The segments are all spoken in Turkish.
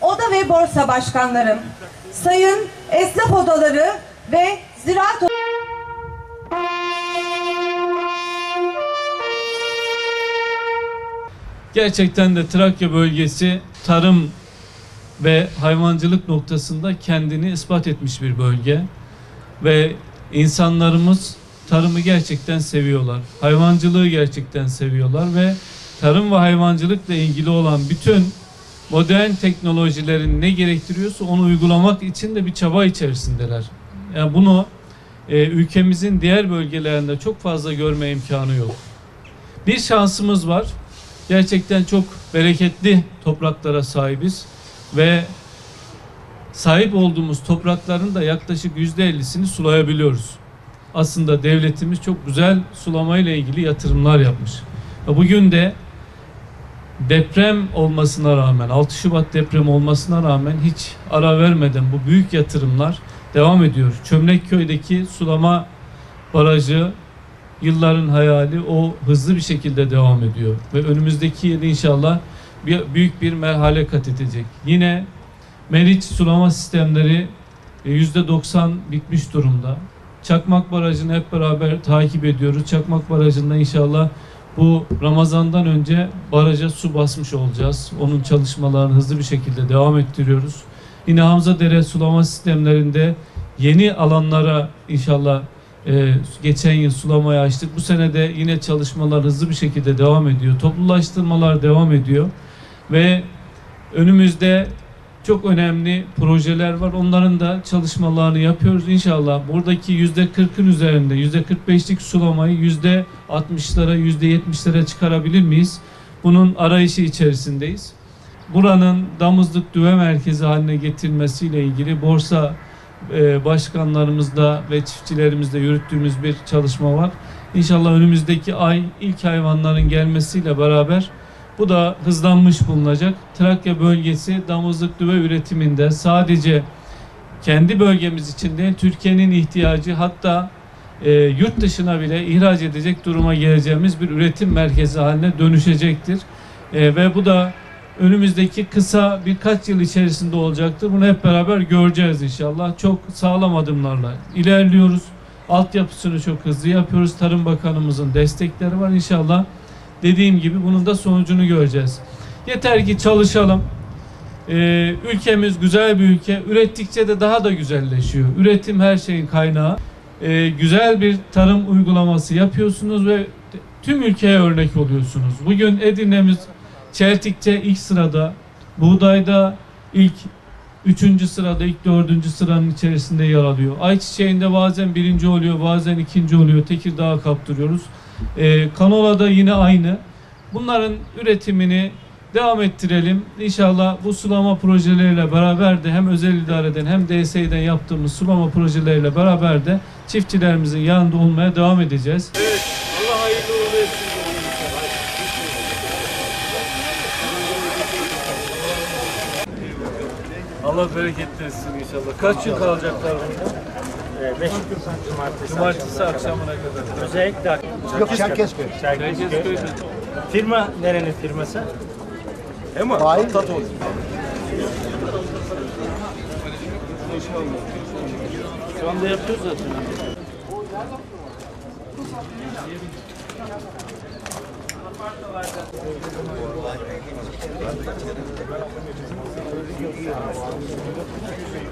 Oda ve borsa başkanlarım, sayın esnaf odaları ve ziraat Gerçekten de Trakya bölgesi tarım ve hayvancılık noktasında kendini ispat etmiş bir bölge. Ve insanlarımız tarımı gerçekten seviyorlar. Hayvancılığı gerçekten seviyorlar ve tarım ve hayvancılıkla ilgili olan bütün modern teknolojilerin ne gerektiriyorsa onu uygulamak için de bir çaba içerisindeler. Yani bunu e, ülkemizin diğer bölgelerinde çok fazla görme imkanı yok. Bir şansımız var. Gerçekten çok bereketli topraklara sahibiz ve sahip olduğumuz toprakların da yaklaşık yüzde ellisini sulayabiliyoruz. Aslında devletimiz çok güzel sulama ile ilgili yatırımlar yapmış. Bugün de deprem olmasına rağmen, 6 Şubat depremi olmasına rağmen hiç ara vermeden bu büyük yatırımlar devam ediyor. Çömlekköy'deki sulama barajı yılların hayali o hızlı bir şekilde devam ediyor ve önümüzdeki yıl inşallah bir, büyük bir merhale kat edecek. Yine Meriç sulama sistemleri e, yüzde 90 bitmiş durumda. Çakmak Barajı'nı hep beraber takip ediyoruz. Çakmak Barajı'nda inşallah bu Ramazan'dan önce baraja su basmış olacağız. Onun çalışmalarını hızlı bir şekilde devam ettiriyoruz. Yine Hamza Dere sulama sistemlerinde yeni alanlara inşallah e, geçen yıl sulamaya açtık. Bu sene de yine çalışmalar hızlı bir şekilde devam ediyor. Toplulaştırmalar devam ediyor. Ve önümüzde çok önemli projeler var. Onların da çalışmalarını yapıyoruz. İnşallah buradaki yüzde 40'ın üzerinde yüzde 45'lik sulamayı yüzde 60'lara yüzde 70'lere çıkarabilir miyiz? Bunun arayışı içerisindeyiz. Buranın damızlık düve merkezi haline getirilmesiyle ilgili borsa e, başkanlarımızla ve çiftçilerimizle yürüttüğümüz bir çalışma var. İnşallah önümüzdeki ay ilk hayvanların gelmesiyle beraber bu da hızlanmış bulunacak. Trakya bölgesi damızlık düve üretiminde sadece kendi bölgemiz için değil Türkiye'nin ihtiyacı hatta e, yurt dışına bile ihraç edecek duruma geleceğimiz bir üretim merkezi haline dönüşecektir. E, ve bu da önümüzdeki kısa birkaç yıl içerisinde olacaktır. Bunu hep beraber göreceğiz inşallah. Çok sağlam adımlarla ilerliyoruz. Altyapısını çok hızlı yapıyoruz. Tarım Bakanımızın destekleri var inşallah. Dediğim gibi bunun da sonucunu göreceğiz. Yeter ki çalışalım. Ee, ülkemiz güzel bir ülke. Ürettikçe de daha da güzelleşiyor. Üretim her şeyin kaynağı. Ee, güzel bir tarım uygulaması yapıyorsunuz ve tüm ülkeye örnek oluyorsunuz. Bugün Edirne'miz Çeltik'te ilk sırada, buğdayda ilk üçüncü sırada, ilk dördüncü sıranın içerisinde yer alıyor. Ayçiçeğinde bazen birinci oluyor, bazen ikinci oluyor. Tekirdağ'a kaptırıyoruz. Ee, kanola'da yine aynı. Bunların üretimini devam ettirelim. İnşallah bu sulama projeleriyle beraber de hem özel idareden hem DSİ'den yaptığımız sulama projeleriyle beraber de çiftçilerimizin yanında olmaya devam edeceğiz. Allah Allah bereket versin inşallah. Kaç yıl kalacaklar burada? 5 cumartesi. Cumartesi akşamına kadar. Özellikle Yok Çerkezköy. Çerkezköy. Firma nerenin firması? Hayır. Şu anda yapıyoruz zaten.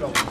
Kaç